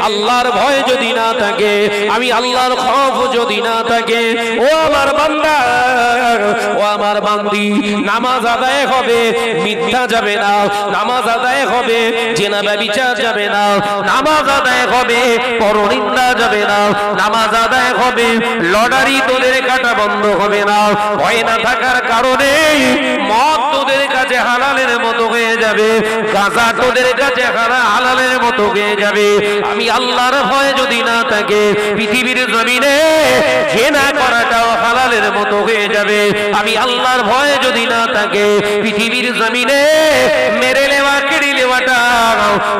আল্লাহর ভয় যদি না থাকে আমি আল্লাহর খফ যদি না থাকে ও আমার বান্দা ও আমার বান্দি, নামাজ আদায় হবে, মিথ্যা যাবে না। নামাজ আদায় হবে, জেনা ব্যবিচার যাবে না। নামাজ আদায় হবে, পরনিন্দা যাবে না। নামাজ আদায় হবে, লটারি তোদের কাটা বন্ধ হবে না। ভয় না থাকার কারণে তোদের কাছে হালালের মতো হয়ে যাবে। গাঁজা তোদের কাছে হালালের মতো হয়ে যাবে। আমি আল্লাহর ভয় যদি না থাকে, পৃথিবীর জমিনে জেনা করাটাও হালালের মতো হয়ে যাবে। আমি আল্লাহর ভয় যদি না থাকে, পৃথিবীর জমিনে মেরে নেওয়া, কেড়ে নেওয়াটা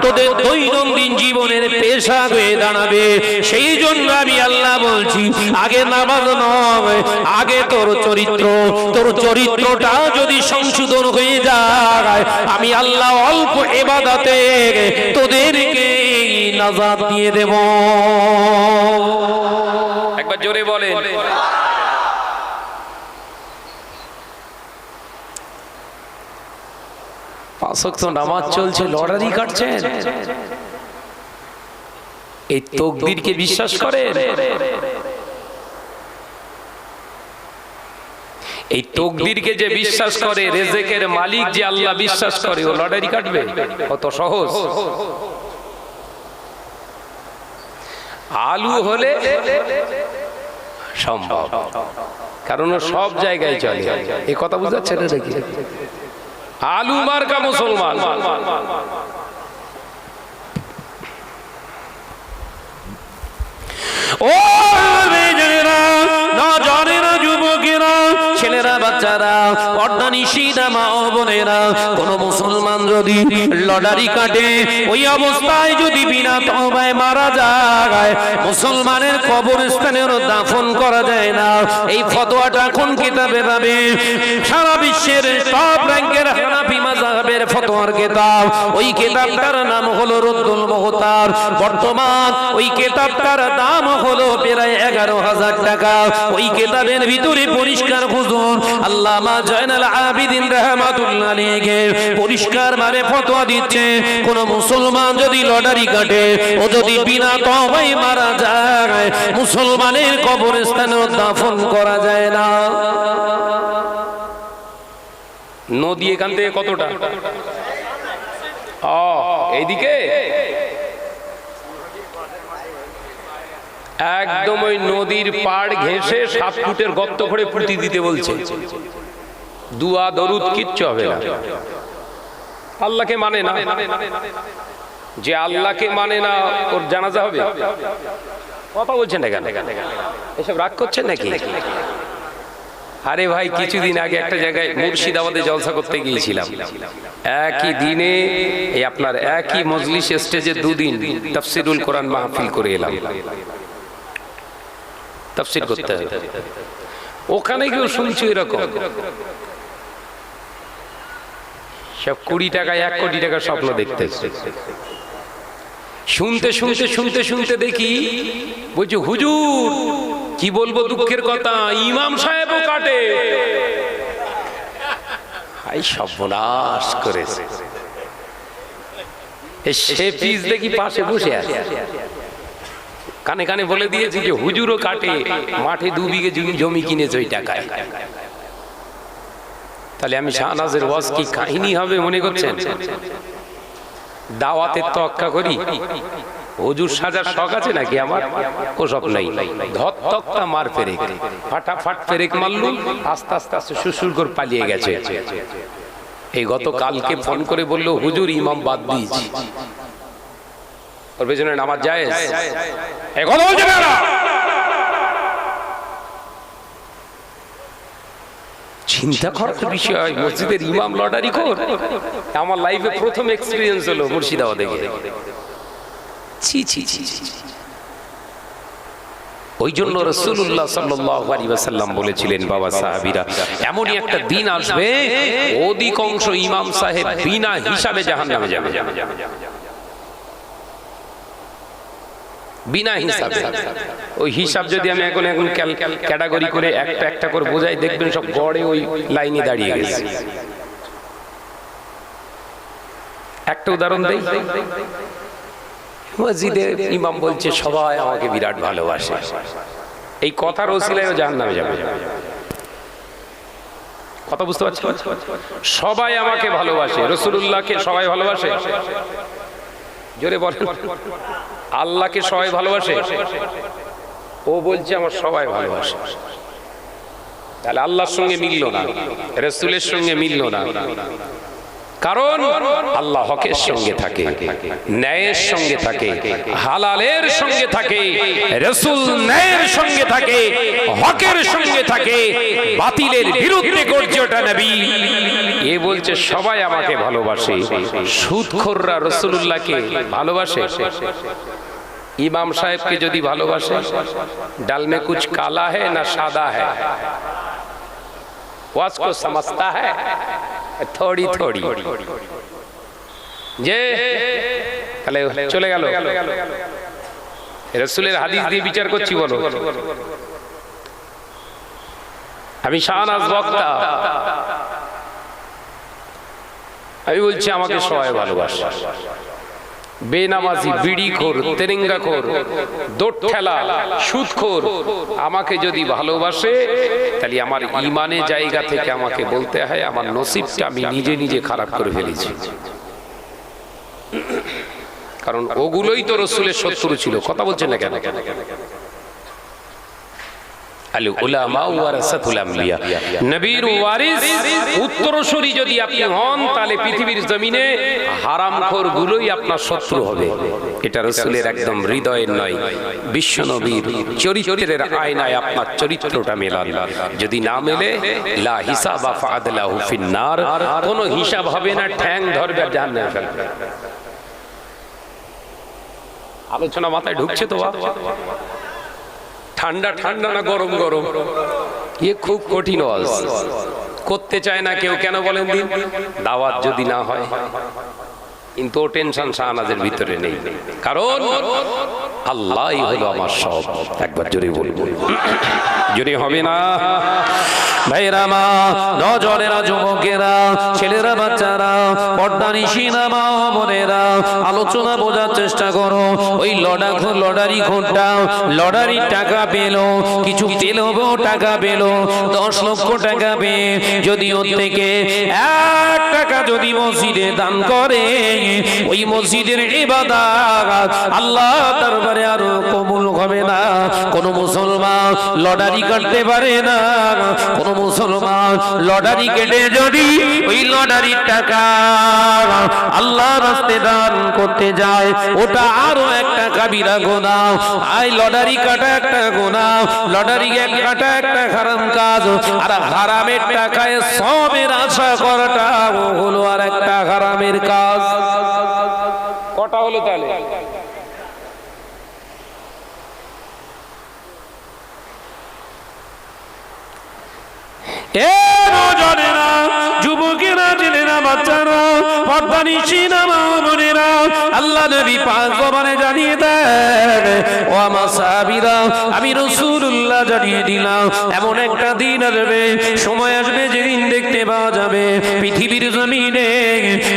তোদের দৈনন্দিন জীবনের পেশা হয়ে দাঁড়াবে। সেই জন্য আমি আল্লাহ বলছি, আগে নামাজ নয় আগে তোর চরিত্র, তোর চরিত্রটা যদি সংশোধন হয়ে যায়, আমি আল্লাহ অল্প এবাদাতে তোদেরকে নাজাদ দিয়ে দেব। একবার জোরে বলেন। পাঁচক তো নামাজ চলছে লটারি কাটছেন। এই তকদিরকে বিশ্বাস করেন। এই তকদিরকে যে বিশ্বাস করে, রেজেকের মালিক যে আল্লাহ বিশ্বাস করে, ও লটারি কাটবে? কত সহজ। আলু হলে সম্ভব। কারণ সব জায়গায় চলে। এই কথা বুঝাচ্ছে নাকি? আলু মার্কা মুসলমান। ও যদি লটারি কাটে, ওই অবস্থায় যদি বিনা তবায় মারা যায়, মুসলমানের কবরস্থানের দাফন করা যায় না। এই ফতোয়াটা কোন কিতাবে পাবে। সারা বিশ্বের সব ব্যাংকের হানাফি মাযহাবের ফতোয়ার কিতাব। ওই কিতাবটার নাম হলো রদ্দুল মুহতার বর্তমান ওই কিতাবটার দাম হলো প্রায় এগারো হাজার টাকা। ওই কিতাবের ভিতরে পরিষ্কার হুজুর আল্লামা জয়নাল আবিদিন রহমাতুল্লাহ আলাইহি পরিষ্কার ভাবে ফতোয়া দিচ্ছে। কোন মুসলমান যদি লটারি কাটে, ও যদি বিনা তওবায় মারা যায়, মুসলমানের কবরস্থানে দাফন করা যায় না। নদী এখান থেকে কতটা? ও এইদিকে? একদম ওই নদীর পাড় ঘেঁষে সাত ফুটের গর্ত করে পুঁতি দিতে বলছে। দুয়া দরুদ কিচ্ছু হবে না। আল্লাহকে মানে না। যে আল্লাহকে মানে না, ওর জানাজা হবে? কথা বলছেন এসব রাগ করছেন নাকি? আরে ভাই, কিছুদিন আগে একটা জায়গায় মুর্শিদাবাদে জলসা করতে গিয়েছিলাম। একই দিনে এই আপনার একই মজলিস স্টেজে দুদিন তাফসিরুল কোরআন মাহফিল করে এলাম। তাফসির করতে হবে। ওখানে গিয়েও শুনছি এরকম। সব কুড়ি টাকায় এক কোটি টাকা স্বপ্ন দেখতে শুনতে শুনতে শুনতে শুনতে দেখি বলছি, হুজুর কি বলব দুঃখের কথা? ইমাম সাহেবও কাটে। হাই সর্বনাশ করেছে। সে পিস দেখি পাশে বসে আছে। কানে কানে বলে দিয়েছে যে, হুজুরও কাটে। মাঠে দু বিঘে জমি জমি কিনেছে ওই টাকায়। তাহলে আমি শাহনাজের ওয়াজ কি কাহিনী হবে মনে করছেন? দাওয়াতের তো অক্কা করি? হুজুর সাজার শখ আছে নাকি আমার? ওসব নাই। ধর তক্তা মার পেরেক। ফাটাফাট পেরেক মারলু আস্তে আস্তে আস্তে শ্বশুর করে পালিয়ে গেছে। এই গত কালকে ফোন করে বলল, হুজুর, ইমাম বাদ দিয়েছি। ওর পেছনে নামাজ যায় কথা বলছে না চিন্তা করার বিষয়, মসজিদের ইমাম লটারি কর। আমার লাইফে প্রথম এক্সপিরিয়েন্স হলো মুর্শিদাবাদে গিয়ে। ছি ছি ছি ছি ওই জন্য রসুল্লাহ সাল্লাম বলেছিলেন বাবা সাহাবিরা এমনই একটা দিন আসবে অধিকাংশ ইমাম সাহেব বিনা হিসাবে জাহান নামে যাবে। বিনা হিসাবে। ওই হিসাব যদি আমি এখন এখন ক্যাটাগরি করে একটা একটা করে বোঝাই দেখবেন সব গড়ে ওই লাইনে দাঁড়িয়ে গেছে। একটা উদাহরণ দেই। মসজিদে ইমাম বলছে, সবাই আমাকে বিরাট ভালোবাসে। এই কথার ওসিলায়ও জাহান নামে যাবে। কথা বুঝতে পারছি? সবাই আমাকে ভালোবাসে রসুল্লাহকে সবাই ভালোবাসে। জোরে বলেন। আল্লাহকে সবাই ভালোবাসে? ও বলছে, আমার সবাই ভালোবাসে। তাহলে আল্লাহর সঙ্গে মিলল না, রসুলের সঙ্গে মিলল না। কারণ আল্লাহ হকের সঙ্গে থাকে ন্যায়ের সঙ্গে থাকে হালালের সঙ্গে থাকে রসুল ন্যায়ের সঙ্গে থাকে হকের সঙ্গে থাকে বাতিলের বিরুদ্ধে গর্জটা ওঠা এ বলছে সবাই আমাকে ভালোবাসে সুৎখররা রসুল্লাহকে ভালোবাসে। ইমাম সাহেবকে যদি ভালোবাসে ডালমে কুচ কালা হ্যাঁ না সাদা হ্যাঁ ওয়াজ কো সমস্তা হ্যাঁ থড়ি থড়ি। যে তাহলে চলে গেল। রসুলের হাদিস দিয়ে বিচার করছি বলো। আমি শাহনাজ বক্তা। আমি বলছি আমাকে সবাই ভালোবাসা। বেনামাজি বিড়ি খোর তেরেঙ্গা খোর দোট ঠেলা সুদ খোর আমাকে যদি ভালোবাসে তাহলে আমার ইমানে জায়গা থেকে আমাকে বলতে হয় আমার নসিবটা আমি নিজে নিজে খারাপ করে ফেলেছি। কারণ ওগুলোই তো রসুলের শত্রু ছিল কথা বলছেন না কেন কেন? কেন? আলু উলামা ওয়ারাসাতুল আমবিয়া নবীর ওয়ারিস, উত্তরসূরি যদি আপনি হন, তাহলে পৃথিবীর জমিনে হারামখোর গুলোই আপনার শত্রু হবে। এটা রসুলের একদম হৃদয়ের নয় বিশ্ব নবীর চরিত্রের আয়নায় আপনার চরিত্রটা মেলান। যদি না মেলে, লা হিসাব ফাদলাহু ফিন্নার, কোনো হিসাব হবে না, ঠ্যাং ধরবে জাহান্নামে ফেলবে আলোচনা মাথায় ঢুকছে তো? ঠান্ডা ঠান্ডা না গরম গরম? ইয়ে খুব কঠিন করতে চায় না কেউ, কেন বলেন দিন? দাওয়াত যদি না হয়। কিন্তু টেনশন শাহনাজের ভিতরে নেই। কারণ আল্লাহ হলো আমার সব। একবার জোরে বলব। জোরে হবে না? ভাইরা যুবকেরা, ছেলেরা বাচ্চারা আলোচনা বোঝার চেষ্টা করো। ওই লড়া লড়ারি ঘণ্টা লড়ারি টাকা পেল, কিছু পেল টাকা পেল, দশ লক্ষ টাকা পেয়ে যদি ওর থেকে এক টাকা যদি মসজিদে দান করে, ওই মসজিদের আল্লাহ দরবারে আরও কবুল হবে না। কোন মুসলমান লটারি কাটতে পারে না, কোন মুসলমান, লটারি কেটে যদি ওই লটারির টাকা আল্লাহ রাস্তে দান করতে যায়, ওটা আরও একটা কাবিরা গোনা আই লটারি কাটা একটা গোনা লটারি কাটা একটা হারাম কাজ। আর হারামের টাকায় সবের আশা করাটা হলো আর একটা হারামের কাজ। কটা হলো তাহলে এ নজরেরা যুবকেরা ছেলেরা বাচ্চারা পর্দা নিশিনা মা বোনেরা আল্লাহ নবী পাক জবানে জানিয়ে দেন, ও আমার সাহাবীরা, আমি রাসূলুল্লাহ জানিয়ে দিলাম, এমন একটা দিন আসবে, সময় আসবে যেদিন দেখতে পাওয়া যাবে পৃথিবীর জমিনে,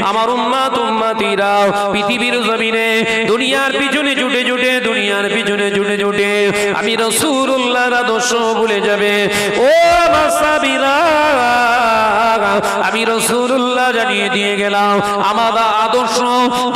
আমার উম্মাত উম্মাতিরা পৃথিবীর জমিনে, দুনিয়ার পিছনে জুটে জুটে দুনিয়ার পিছনে জুটে জুটে আমি রাসূলুল্লাহর আদর্শ ভুলে যাবে। ও আমার সাহাবীরা, আমি রসুল্লাহ জানিয়ে দিয়ে গেলাম, আমার আদর্শ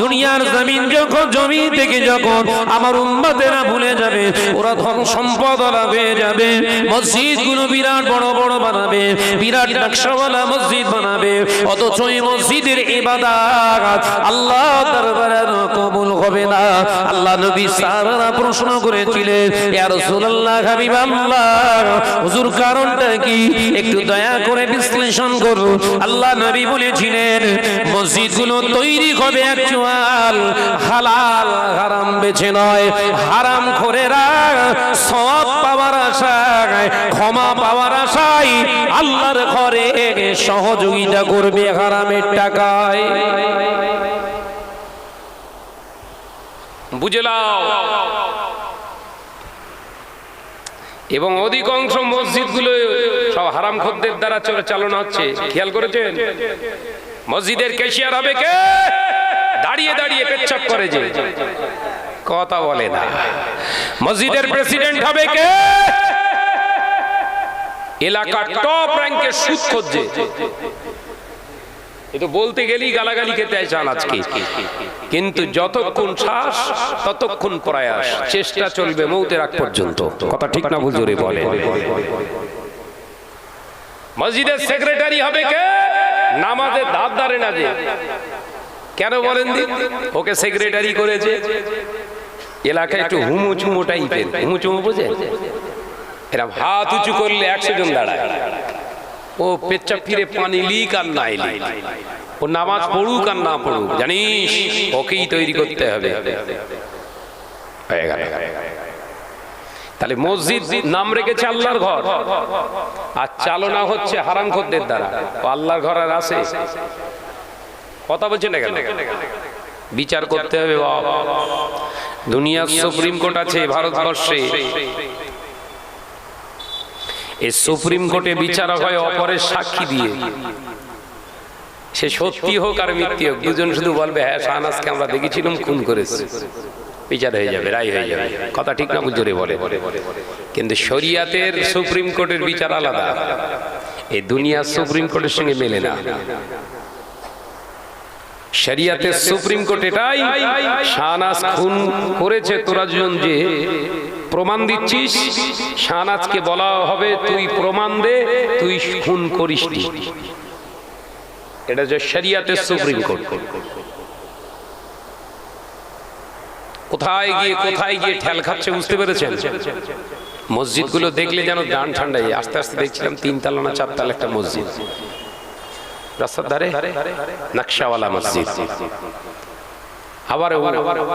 দুনিয়ার জমিন যখন জমি থেকে যখন আমার উম্মাতেরা ভুলে যাবে, ওরা ধন সম্পদ হয়ে যাবে। মসজিদগুলো বিরাট বড় বড় বানাবে, বিরাট নকশাওয়ালা মসজিদ বানাবে। অথচ এই মসজিদের ইবাদত আল্লাহ দরবারে কবুল হবে না। আল্লাহ নবী সারা প্রশ্ন করেছিলেন, ইয়া রাসূলুল্লাহ হাবিবাল্লাহ হুজুর কারণটা কি? একটু দয়া করে বিশ্লেষণ করুন। আল্লাহ নবী বলেছিলেন, মসজিদগুলো তৈরি হবে অ্যাকচুয়াল হালাল, হারাম বেছে নয়। হারাম খোরেরা সব পাওয়ার আশায়, ক্ষমা পাওয়ার আশায় আল্লাহর ঘরে সহযোগিতা করবে হারামের টাকায়। বুঝলাও এবং অধিকাংশ মসজিদগুলো সব হারাম খদ্দের দ্বারা চলে চালানো হচ্ছে। খেয়াল করেছেন? মসজিদের ক্যাশিয়ার হবে কে? দাঁড়িয়ে দাঁড়িয়ে পেচ্ছাপ করে যে। কথা বলে না। মসজিদের প্রেসিডেন্ট হবে কে? এলাকার টপ র্যাঙ্কের সুদ খোঁজে তো বলতে গেলেই গালাগালি খেতে চান আজকে কিন্তু যতক্ষণ শ্বাস, ততক্ষণ প্রয়াস, চেষ্টা চলবে মৌতের পর্যন্ত। কথা ঠিক না বলে। মসজিদের সেক্রেটারি হবে কে? নামাজের ধার ধারে না যে। কেন বলেন দি? ওকে সেক্রেটারি করেছে। এলাকায় একটু হুমু চুমু টাইপের। হুমু চুমু বোঝে এরা হাত উঁচু করলে একশো জন দাঁড়ায়। ও পেচ্চা ফিরে পানি লিক আর না ও নামাজ পড়ুক আর না পড়ুক জানিস? ওকেই তৈরি করতে হবে। তাহলে মসজিদ নাম রেখেছে আল্লাহর ঘর। আর চালনা হচ্ছে হারাম খদ্দের দ্বারা আল্লাহর ঘর আর আছে। কথা বলছে না কেন? বিচার করতে হবে বাবা দুনিয়ার সুপ্রিম কোর্ট আছে ভারতবর্ষে। এই সুপ্রিম কোর্টে বিচার হয় অপরের সাক্ষী দিয়ে। সে সত্যি হোক আর মিথ্যে হোক দুজন শুধু বলবে হ্যাঁ শাহনাজকে আমরা দেখেছিলাম খুন করেছে। বিচার হয়ে যাবে রায় হয়ে যাবে। কথা ঠিক না জোরে বলে। কিন্তু শরিয়াতের সুপ্রিম কোর্টের বিচার আলাদা। এই দুনিয়ার সুপ্রিম কোর্টের সঙ্গে মেলে না। শরিয়াতের সুপ্রিম কোর্ট এটাই শাহনাজ খুন করেছে তোরা দুজন যে। প্রমাণ দিচ্ছিস? শাহনাজকে বলা হবে তুই প্রমাণ দে তুই খুন করিস এটা যে শরিয়াতের সুপ্রিম কোর্ট। কোথায় গিয়ে কোথায় গিয়ে ঠেল খাচ্ছে বুঝতে পেরেছেন? মসজিদগুলো দেখলে যেন গান ঠান্ডাই আস্তে আস্তে দেখছিলাম তিনতলা না চারতলা একটা মসজিদ। রাস্তার ধারে নকশাওয়ালা মসজিদ। আবার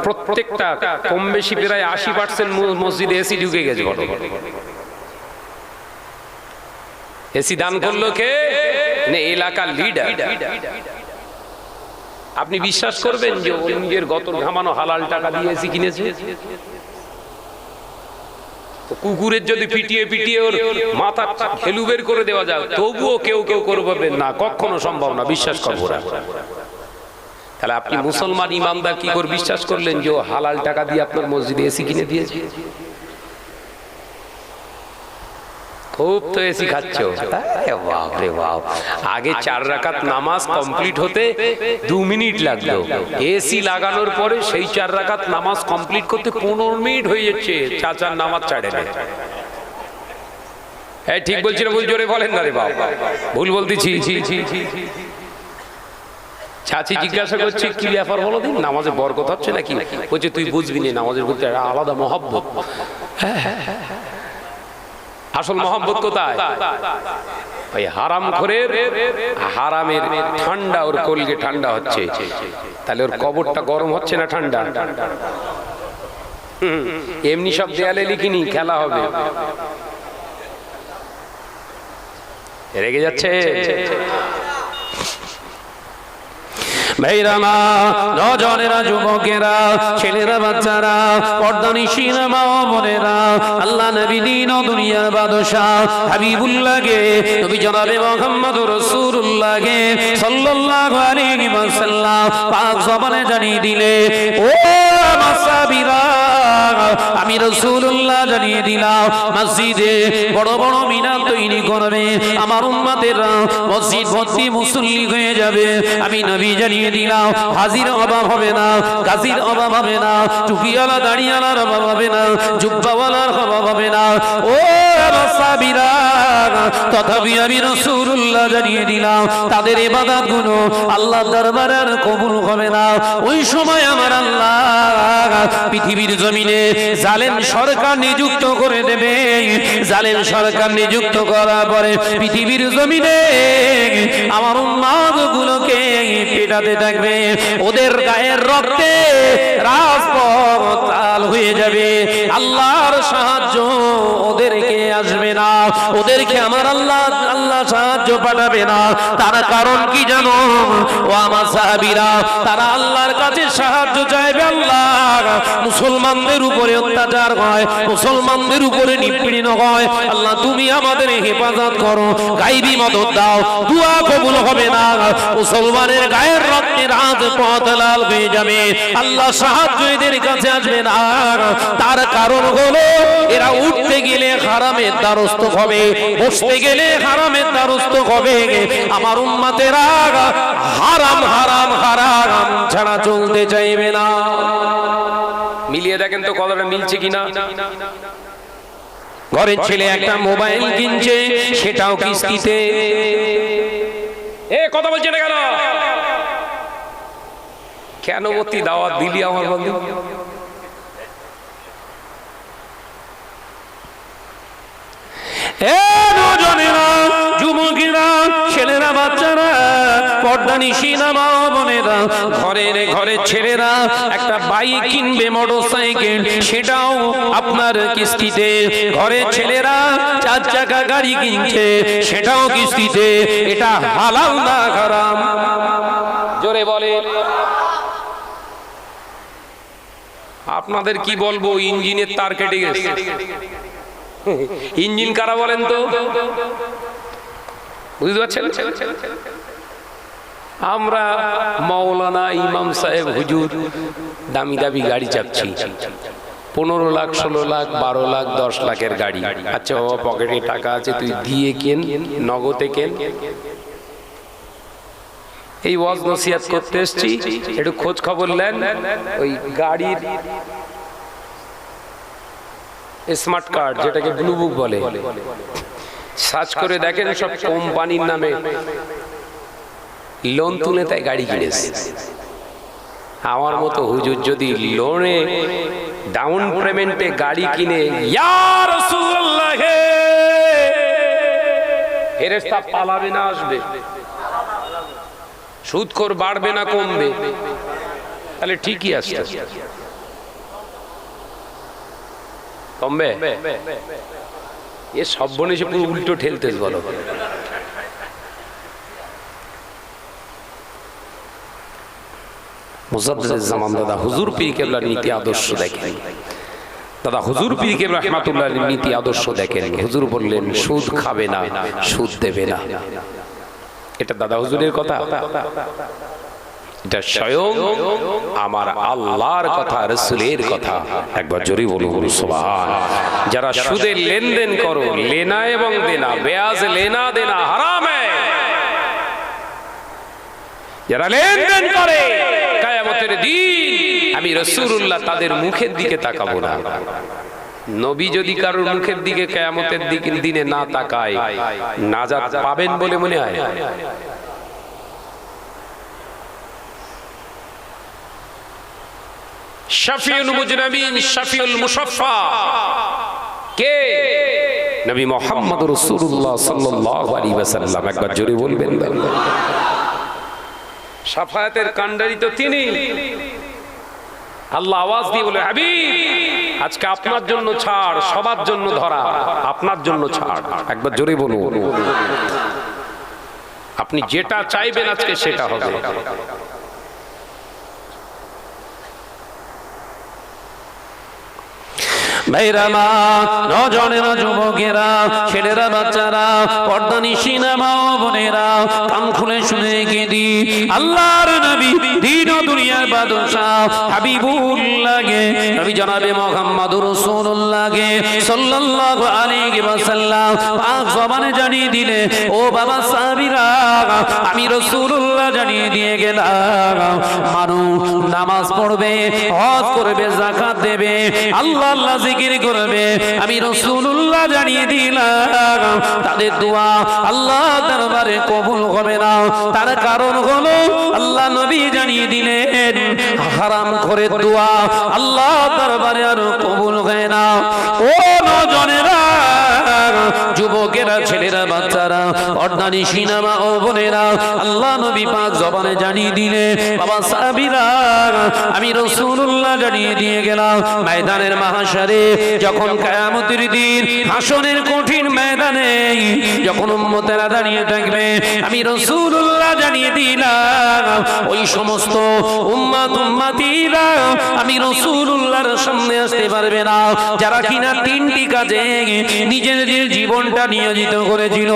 প্রত্যেকটা কম বেশি প্রায় আশি পার্সেন্ট মসজিদে এসি ঢুকে গেছে বড় এসি দান করল কে? এলাকার লিডার আপনি বিশ্বাস করবেন যে নিজের গতর ঘামানো হালাল টাকা দিয়ে এসি কিনেছে? কুকুরের যদি পিটিয়ে পিটিয়ে ওর মাথা খেলু বের করে দেওয়া যায় তবুও কেউ কেউ করবে না কখনো সম্ভব না বিশ্বাস করব না। তাহলে আপনি মুসলমান ইমানদার কি করে বিশ্বাস করলেন যে ও হালাল টাকা দিয়ে আপনার মসজিদে এসি কিনে দিয়েছে? খুব তো এসি খাচ্ছ। বাপ রে বাপ। আগে চার রাকাত নামাজ কমপ্লিট হতে দু মিনিট লাগল। এসি লাগানোর পরে সেই চার রাকাত নামাজ কমপ্লিট করতে পনেরো মিনিট হয়ে যাচ্ছে। চাচার নামাজ ছাড়ে না হ্যাঁ ঠিক বলছি না ভুল জোরে বলেন না রে বাপ। ভুল বলতেছি। চাচি জিজ্ঞাসা করছে কি ব্যাপার বলো দিন? নামাজে বরকত হচ্ছে নাকি? বলছে তুই বুঝবি না নামাজের প্রতি আলাদা মহব্বত। আসল মহব্বত কোথায়? ওই হারাম খোরের হারামের ঠান্ডা ওর কলকে ঠান্ডা হচ্ছে। তাহলে ওর কবরটা গরম হচ্ছে না ঠান্ডা? এমনি সব দেয়ালে লিখিনি খেলা হবে। রেগে যাচ্ছে? ভাইরামা নজনেরা, যুবকেরা, ছেলেরা, বাচ্চারা পর্দানিশীরা মা বোনেরা, আল্লাহ নবী দিন দুনিয়ার নবী জনাবে মোহাম্মদ সাল্লাল্লাহু আলাইহি ওয়াসাল্লাম পাক জবানে জানিয়ে দিলে, ও মাসাবিরা আমি রাসূলুল্লাহ জানিয়ে দিলাম, মসজিদে বড় বড় মিনার তৈরি করবে। আমার উম্মতেরা মসজিদ ভর্তি মুসল্লি হয়ে যাবে। আমি নবী জানিয়ে দিলাম, হাজির অভাব হবে না গাজির অভাব হবে না, টুপিওয়ালা, দাড়িওয়ালার অভাব হবে না, জুব্বাওয়ালার অভাব হবে না। ও তথাপি আমি রসুল্লাহ জানিয়ে দিলাম, তাদের এবাদাতগুলো আল্লাহ দরবারে আর কবুল হবে না। ওই সময় আমার আল্লাহ পৃথিবীর জমিনে জালেম সরকার নিযুক্ত করে দেবে। জালেম সরকার নিযুক্ত করার পরে পৃথিবীর জমিনে আমার উন্মাদ গুলোকে পেটাতে থাকবে। ওদের গায়ের রক্তে রাজপথ লাল হয়ে যাবে। আল্লাহর সাহায্য ওদেরকে আসবে না। ওদেরকে আমার আল্লাহ আল্লাহ সাহায্য পাঠাবে না। তার কারণ কি জানো? ও আমার সাহাবীরা, তারা আল্লাহর কাছে সাহায্য চাইবে আল্লাহ। মুসলমানদের উপরে অত্যাচার হয়, মুসলমানদের উপরে নিপীড়ন হয়। আল্লাহ, তুমি আমাদের হেফাজত করো, গাইবি মদত দাও, দুয়া কবুল হবে না। মুসলমানের গায়ের রক্তের হাত পথ লাল হয়ে যাবে। আল্লাহ সাহায্য এদের কাছে আসবে না। তার কারণ হলো, এরা উঠতে গেলে হারামের দ্বারস্থ হবে, বসতে গেলে হারামের দ্বারস্থ হবে। আমার উম্মাতেরা হারাম হারাম হারাম ছাড়া চলতে চাইবে না। মিলিয়ে দেখেন তো কথাটা মিলছে কিনা? ঘরের ছেলে একটা মোবাইল কিনছে, সেটাও কিস্তিতে। কথা বলছে না কেন কেন দাওয়াত দিলি আমার বন্ধু এ নজনেরা যুবকেরা ছেলেরা, বাচ্চারা, পর্দা নিশিনা মা বোনেরা, ঘরের ঘরের ছেলেরা, একটা বাইক কিনবে মোটর সাইকেল সেটাও আপনার কিস্তিতে। ঘরের ছেলেরা চার চাকা গাড়ি কিনছে, সেটাও কিস্তিতে। এটা হালাল না খারাম জোরে বলে আপনাদের কি বলব, ইঞ্জিনের তার কেটে গেছে। ইঞ্জিন কারা বলেন তো? বুঝতে পারছেন? আমরা মাওলানা ইমাম সাহেব হুজুর, দামি দামি গাড়ি চাপছি। পনেরো লাখ, ষোলো লাখ, বারো লাখ, দশ লাখের গাড়ি। আচ্ছা বাবা, পকেটে টাকা আছে, তুই দিয়ে কেন? নগদে কেন? এই ওয়াজ নসিহাত করতে এসছি। একটু খোঁজ খবর নেন। ওই গাড়ির স্মার্ট কার্ড যেটাকে ব্লু বুক বলে। সার্চ করে দেখেন সব কোম্পানির নামে। লোন তুলে তাই গাড়ি কিনেছে। আমার মতো হুজুর যদি লোনে ডাউন পেমেন্টে গাড়ি কিনে পালাবে না, আসবে। সুদখোর বাড়বে না, কমবে। তাহলে ঠিকই আছে কমবে? এ সব বনে সে পুরো উল্টো ঠেলতেস বলো। মুজাদ্দিদুজ্জামান দাদা হুজুর পীর কেবলার নীতি আদর্শ দেখেন দাদা হুজুর পীর কেবলা রহমাতুল্লাহর নীতি আদর্শ দেখেন হুজুর বললেন, সুদ খাবে না, সুদ দেবে না। এটা দাদা হুজুরের কথা। এটা স্বয়ং আমার আল্লাহর কথা, রসুলের কথা। একবার জোরে বলুন সুবহান। যারা সুদের লেনদেন করো, লেনা এবং দেনা, বেয়াজ লেনা, দেনা, হারাম। যারা লেনদেন করে, কায়ামতের দিন আমি রসুল্লাহ তাদের মুখের দিকে তাকাবো না। নবী যদি কারোর মুখের দিকে কেয়ামতের দিকে দিনে না তাকায়, নাজাত পাবেন বলে মনে হয়? শাফিউল মুজনাবিন শাফিউল মুশাফফা কে? নবী মুহাম্মদ রাসূলুল্লাহ সাল্লাল্লাহু আলাইহি ওয়াসাল্লাম। একবার জোরে বলবেন সাফায়াতের কাণ্ডারি তো তিনি। আল্লাহ আওয়াজ দিয়ে বলে হাবিব আজকে আপনার জন্য ছাড় সবার জন্য ধরা আপনার জন্য ছাড়। একবার জোরে বলুন। আপনি যেটা চাইবেন আজকে সেটা হবে। ভাইরা মা নজনেরা যুবকেরা, ছেলেরা বাচ্চারা, পর্দা নিশিনা মা ও বোনেরা, কান খুলে শুনে কেঁদি আল্লাহর নবী দিন দুনিয়ার বাদশাহ হাবিবুল্লাহকে, নবী জনাবে মুহাম্মদুর রাসূলুল্লাহকে সাল্লাল্লাহু আলাইহি ওয়াসাল্লাম পাক জবানে জানিয়ে দিলে, ও বাবা সাহাবীরা, আমি রাসূলুল্লাহ জানিয়ে দিয়ে গেলাম। মানুষ নামাজ পড়বে, হজ করবে, যাকাত দেবে আল্লাহ আল্লাহ জিকির করবে। আমি রসুল্লাহ জানিয়ে দিলাম, তাদের দোয়া আল্লাহ দরবারে কবুল হবে না। তার কারণ হলো, আল্লাহ নবী জানিয়ে দিলেন, হারাম করে দোয়া আল্লাহ দরবারে আর কবুল হয় না। ও নজনেরা বাচ্চারা অর্ধানি সিনেমা ও বোনেরা, আল্লাহ নবী পাক জবানে জানিয়ে দিলে, বাবা সাহাবীরা, আমি রাসূলুল্লাহ জানিয়ে দিয়ে গেলাম, ময়দানের মাহাশারে যখন কিয়ামতের দিন হাসনের কঠিন ময়দানে, যখন উম্মতেরা দাঁড়িয়ে থাকবে, আমি রাসূলুল্লাহ জানিয়ে দিলাম, ওই সমস্ত উম্মাত উম্মাতিরা আমি রাসূলুল্লাহর সামনে আসতে পারবে না। যারা কিনা তিনটি কাজে নিজের জীবনটা নিয়োজিত করেছিল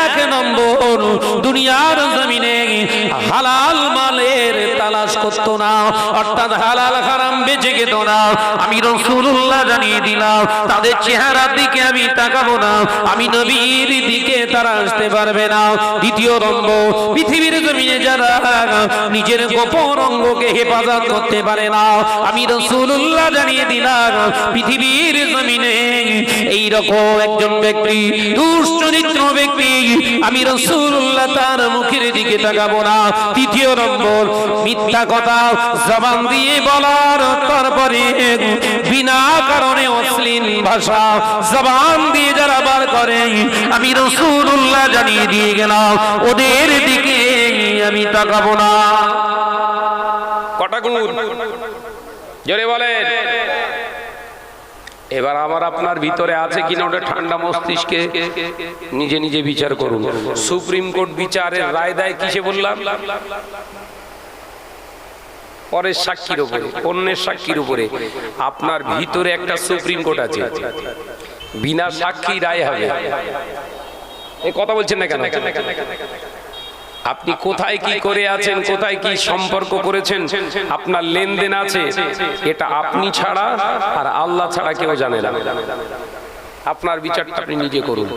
এক নম্বর, দুনিয়ার জমিনে হালাল মালের তালাশ করত না, অর্থাৎ হালাল হারাম বেঁচে যেত না। আমি রসুল্লাহ জানিয়ে দিলাম, তাদের চেহারার দিকে আমি তাকাবো না, আমি নবীর দিকে তারা আসতে পারবে না। দ্বিতীয় নম্বর, পৃথিবীর জমিনে যারা নিজের গোপন অঙ্গকে হেফাজত করতে পারে না, আমি রসুল্লাহ জানিয়ে দিলাম, পৃথিবীর জমিনে এই রকম একজন ব্যক্তি, দুশ্চরিত্র ব্যক্তি আমি রসুল্লাহ তার মুখের দিকে তাকাবো না। তৃতীয় নম্বর, মিথ্যা কথা জবান দিয়ে বলার তারপরে বিনা কারণে অশ্লীল ভাষা জবান দিয়ে যারা বার করে, আমি রসুল্লাহ জানিয়ে দিয়ে গেলাম, ওদের দিকে আমি তাকাবো না। কটা জোরে বলেন। এবার আমার আপনার ভিতরে আছে কিনা ওটা ঠান্ডা মস্তিষ্কে, নিজে নিজে বিচার করুন। সুপ্রিম কোর্ট বিচারের রায় দেয় কিসে বললাম? পরের সাক্ষীর উপরে, অন্যের সাক্ষীর উপরে। আপনার ভিতরে একটা সুপ্রিম কোর্ট আছে। বিনা সাক্ষী রায় হবে। এই কথা বলছেন না কেন? আপনি কোথায় কি করে আছেন কোথায় কি সম্পর্ক করেছেন আপনার লেনদেন আছে এটা আপনি ছাড়া আর আল্লাহ ছাড়া কেউ জানে না। আপনার বিচারটা আপনি নিজে করুন।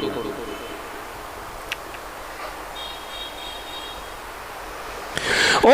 ও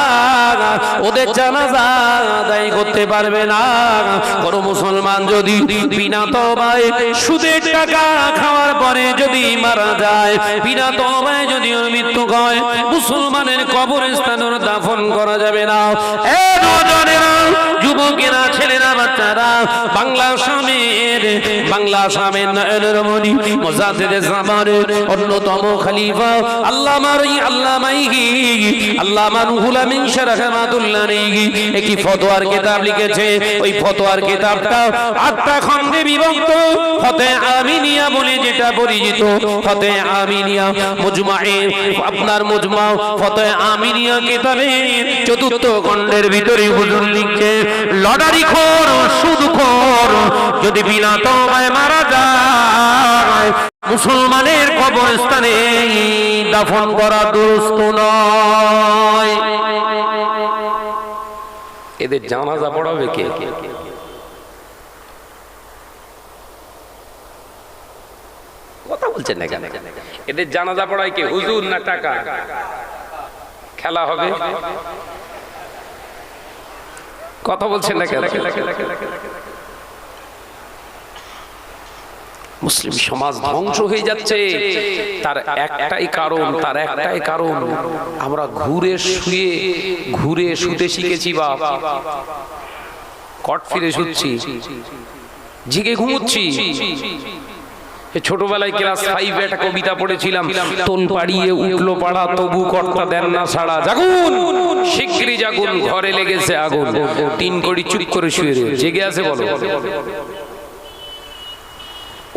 ওদের জানাজা আদায় করতে পারবে না। কোনো মুসলমান যদি বিনা তবায় সুদের টাকা খাওয়ার পরে যদি মারা যায়, বিনা তবায় যদি ওর মৃত্যু হয়, মুসলমানের কবরস্থানের দাফন করা যাবে না। এ নজরেরা যুবকেরা, ছেলেরা, বাচ্চারা, বাংলা স্বামীর বাংলা স্বামীর অন্যতম খলিফা আল্লামা রই আল্লামাইহি আল্লামা রুহুল আমিন একটি ফতোয়ার কিতাব লিখেছে। ওই ফতোয়ার কিতাবটা আটটা খণ্ডে বিভক্ত। ফতে আমিনিয়া বলে যেটা পরিচিত। ফতে আমিনিয়া মুজমায়ে, আপনার মুজমা ফতে আমিনিয়া কিতাবে চতুর্থ খণ্ডের ভিতরে হুজুর লিখছে লটারি খোর, সুদ খোর, যদি বিনা তওবায় মারা যায়, মুসলমানের কবরস্থানে দাফন করা দুরস্ত নয়। এদের জানাজা পড়াবে কে? কথা বলছেন না কেন? এদের জানাজা পড়ায় কে? হুজুর না টাকা? খেলা হবে? কথা বলছেন না কেন? মুসলিম সমাজ ধ্বংস হয়ে যাচ্ছে। তার একটাই কারণ, তার একটাই কারণ, আমরা ঘুরে শুয়ে, ঘুরে শুতে শিখেছি বা কট ফিরে শুচ্ছি। জিগে ঘুমুচ্ছি। ছোটবেলায় ক্লাস ফাইভে একটা কবিতা পড়েছিলাম তোল পাড়িয়ে উঠল পাড়া, তবু কর্তা দেন না ছাড়া জাগুন! শিগগিরই জাগুন, ঘরে লেগেছে আগুন। তিন কড়ি চুপ করে শুয়ে রয়ে জেগে আছে বলো।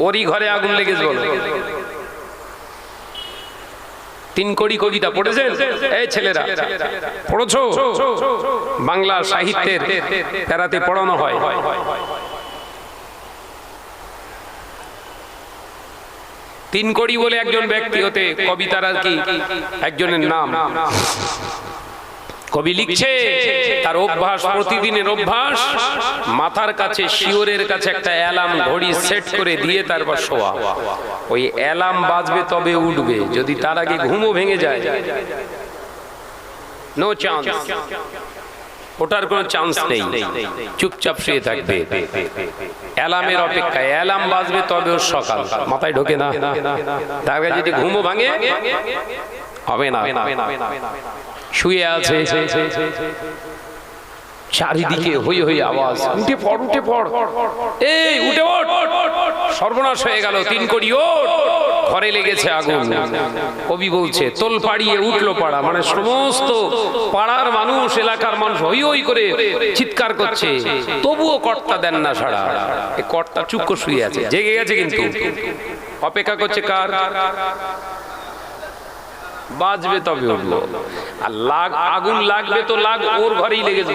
ওরই ঘরে আগুন লেগেছে বলো। তিন কোটি কবিতা পড়েছেন? এই ছেলেরা, পড়েছো? বাংলা সাহিত্যের প্যারাতে পড়ানো হয়। তিন কোটি বলে একজন ব্যক্তি হতে কবিতার আর কি? একজনের নাম। কবি লিখছে, তার অভ্যাস প্রতিদিনের অভ্যাস। মাথার কাছে শিওরের কাছে একটা অ্যালার্ম ঘড়ি সেট করে দিয়ে তারপর শোয়া। ওই অ্যালার্ম বাজবে তবে উঠবে, যদি তার আগে ঘুমও ভেঙে যায়। নো চান্স ওটার কোনো চান্স নেই। চুপচাপ শুয়ে থাকবে। অ্যালামের অপেক্ষায় অ্যালাম বাজবে তবে ওর সকাল। মাথায় ঢোকে না। তার যদি ঘুমো ভাঙে, হবে না। শুয়ে আছে। চারিদিকে হই হই আওয়াজ। উঠে পড় উঠে পড়। এই উঠে ওঠ সর্বনাশ হয়ে গেল তিন কোটি ওঠ ঘরে লেগেছে আগুন। কবি বলছে তোল পাড়িয়ে উঠল পাড়া। মানে সমস্ত পাড়ার মানুষ এলাকার মানুষ হই হই করে চিৎকার করছে। তবুও কর্তা দেন না এই কর্তা চুপ করে শুয়ে আছে। জেগে গেছে কিন্তু। অপেক্ষা করছে কার? বাজবে তবে উঠল আর লাগ, আগুন লাগবে তো লাগ, ওর ঘরেই লেগেছে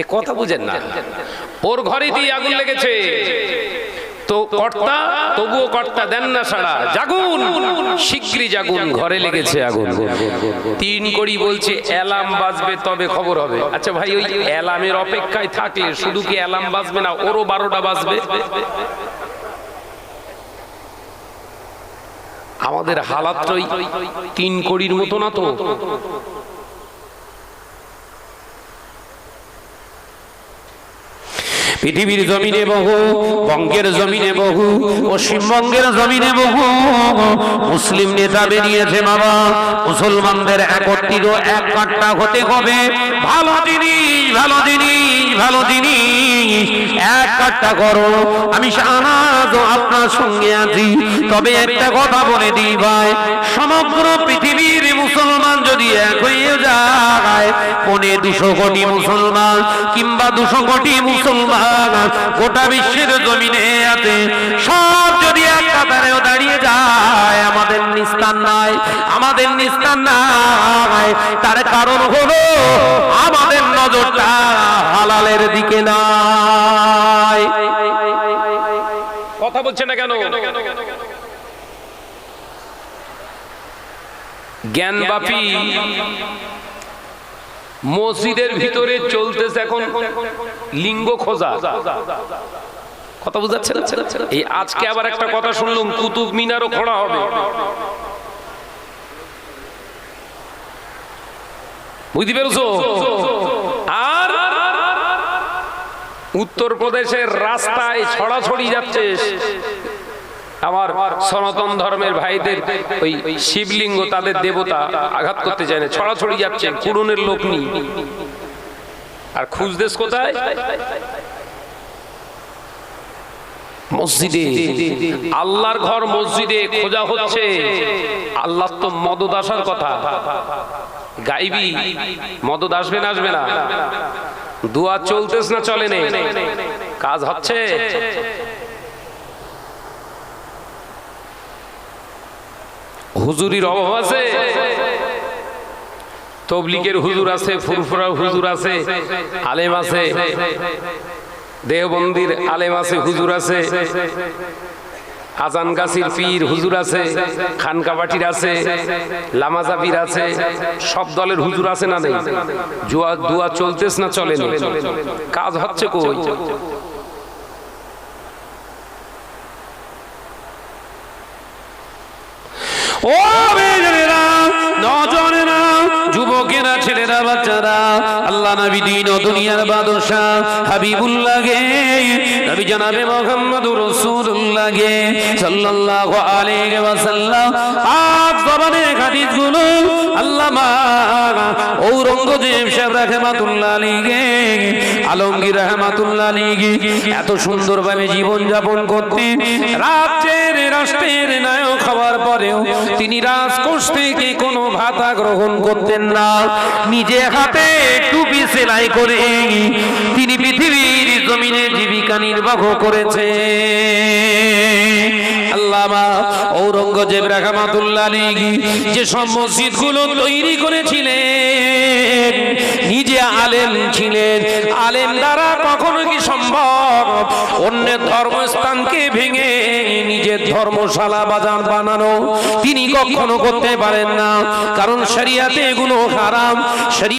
এ কথা বুঝেন না। ওর ঘরেই দিয়ে আগুন লেগেছে। তো কর্তা, তবুও কর্তা দেন না সাড়া। জাগুন শীঘ্রই জাগুন, ঘরে লেগেছে আগুন। তিন কড়ি বলছে, অ্যালার্ম বাজবে তবে খবর হবে। আচ্ছা ভাই, ওই অ্যালার্মের অপেক্ষায় থাকলে শুধু কি অ্যালার্ম বাজবে না? ওরও বারোটা বাজবে। আমাদের হালাত তিন কোড়ির মতো না তো? পৃথিবীর জমিনে বহু, বঙ্গের জমিনে বহু পশ্চিমবঙ্গের জমিনে বহু। মুসলিম নেতা বেরিয়েছে বাবা, মুসলমানদের একত্রিত এক কাট্টা হতে হবে। ভালো জিনিস ভালো জিনিস ভালো জিনিস। এক কাট্টা করো। আমি সানাজ আপনার সঙ্গে আছি। তবে একটা কথা বলে দিই ভাই, সমগ্র পৃথিবীর মুসলমান যদি এক হয়ে যায়, পনে দুশো কোটি মুসলমান কিংবা দুশো কোটি মুসলমান গোটা বিশ্বের জমিনে আছে। সব যদি এক কাতারেও দাঁড়িয়ে যায়, আমাদের নিস্তার নাই, আমাদের নিস্তার নাই। তার কারণ হলো, আমাদের নজরটা হালালের দিকে নাই। কথা বলছে না কেন? জ্ঞান বাপি মসজিদের ভিতরে চলতেছে এখন লিঙ্গ খোঁজা। কথা বুঝাচ্ছে এই আজকে আবার একটা কথা শুনলাম, কুতুব মিনারও খোঁড়া হবে। বুঝতে পেরেছ? আর উত্তরপ্রদেশের রাস্তায় ছড়াছড়ি যাচ্ছে। আমার সনাতন ধর্মের ভাইদের ওই শিবলিঙ্গ, তাদের দেবতা আঘাত করতে চায় না, ছড়াছড়ি যাচ্ছে কুড়নের লোক নেই। আর খুঁজদেশ কোথায়? মসজিদে। ঘর মসজিদে খোঁজা হচ্ছে। তো কথা। গাইবি আসবে না আসবে না। না, চলে নে কাজ হচ্ছে। হুজুরির অভাব আছে? তবলিকের হুজুর আছে ফুরফুরা হুজুর আছে, আলেম আছে, দেহবন্দির আলেম আছে, হুজুর আছে, আজান গাছির পীর হুজুর আছে খানকাবাটির আছে, লামাজাবির আছে, সব দলের হুজুর আছে না নেই? জুয়া দুয়া চলতেস না চলে কাজ হচ্ছে কই? ও বেজনেরা নজনেরা যুবকেরা, ছেলেরা, বাচ্চারা, আল্লাহ নবী দিন দুনিয়ার নবী জানাবে সাল্লাল্লাহু আলাইহি ওয়াসাল্লাম। আজ জবানে আল্লামা ঔরঙ্গজেব আলমগীর এত সুন্দরভাবে জীবন যাপন করতে, রাজ্যের রাষ্ট্রের নায়ক হওয়ার পরেও তিনি রাজকোষ থেকে কোনো ভাতা গ্রহণ করতেন না। নিজে হাতে টুপি সেলাই করে তিনি পৃথিবীর জমিনে জীবিকা নির্বাহ করেছে। আল্লামা ঔরঙ্গজেব যে সব তৈরি করেছিলেন, নিজে আলেম ছিলেন। আলেম দ্বারা কখনো কি সম্ভব? অন্যের ধর্মস্থানকে ভেঙে নিজের ধর্মশালা বাজার বানানো তিনি কখনো করতে পারেন না। কারণ শরিয়াতে এগুলো হারাম।